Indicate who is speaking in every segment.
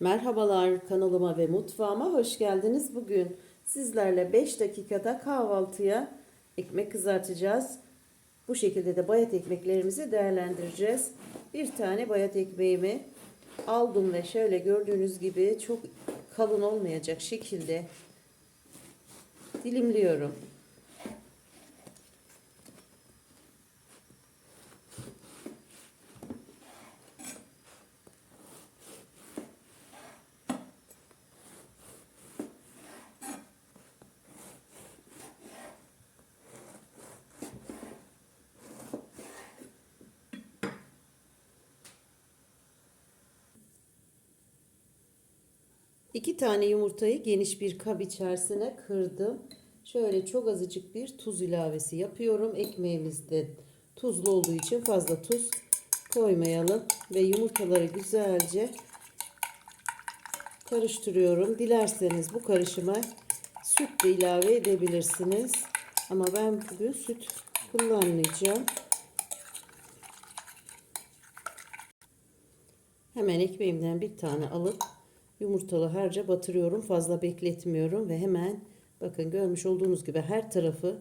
Speaker 1: Merhabalar kanalıma ve mutfağıma hoş geldiniz. Bugün sizlerle 5 dakikada kahvaltıya ekmek kızartacağız. Bu şekilde de bayat ekmeklerimizi değerlendireceğiz. Bir tane bayat ekmeğimi aldım ve şöyle gördüğünüz gibi çok kalın olmayacak şekilde dilimliyorum. İki tane yumurtayı geniş bir kap içerisine kırdım. Şöyle çok azıcık bir tuz ilavesi yapıyorum. Ekmeğimiz de tuzlu olduğu için fazla tuz koymayalım. Ve yumurtaları güzelce karıştırıyorum. Dilerseniz bu karışıma süt de ilave edebilirsiniz. Ama ben bugün süt kullanmayacağım. Hemen ekmeğimden bir tane alıp yumurtalı harca batırıyorum. Fazla bekletmiyorum ve hemen bakın görmüş olduğunuz gibi her tarafı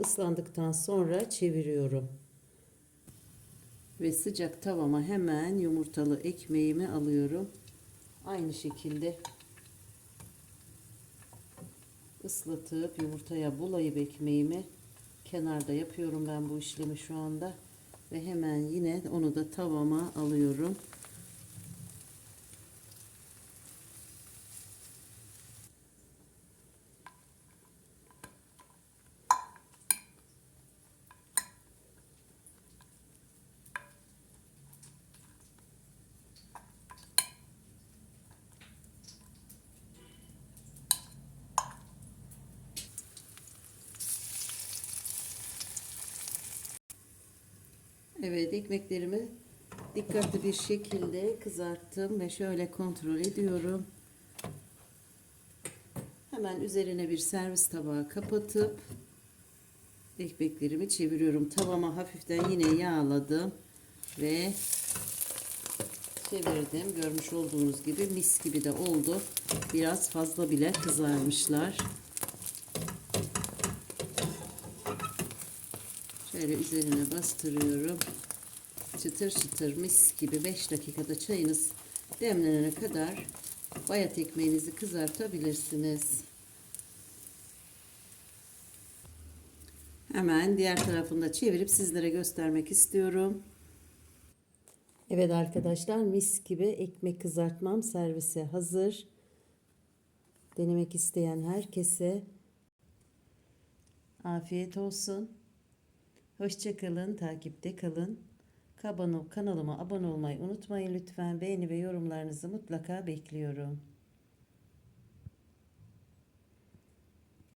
Speaker 1: ıslandıktan sonra çeviriyorum. Ve sıcak tavama hemen yumurtalı ekmeğimi alıyorum. Aynı şekilde ıslatıp yumurtaya bulayıp ekmeğimi kenarda yapıyorum ben bu işlemi şu anda. Ve hemen yine onu da tavama alıyorum. Evet ekmeklerimi dikkatli bir şekilde kızarttım ve şöyle kontrol ediyorum. Hemen üzerine bir servis tabağı kapatıp ekmeklerimi çeviriyorum. Tavama hafiften yine yağladım ve çevirdim. Görmüş olduğunuz gibi mis gibi de oldu. Biraz fazla bile kızarmışlar. Şöyle üzerine bastırıyorum. Çıtır çıtır mis gibi 5 dakikada çayınız demlenene kadar bayat ekmeğinizi kızartabilirsiniz. Hemen diğer tarafını da çevirip sizlere göstermek istiyorum. Evet arkadaşlar mis gibi ekmek kızartmam servise hazır. Denemek isteyen herkese afiyet olsun. Hoşçakalın, takipte kalın. Kanalıma abone olmayı unutmayın lütfen. Beğeni ve yorumlarınızı mutlaka bekliyorum.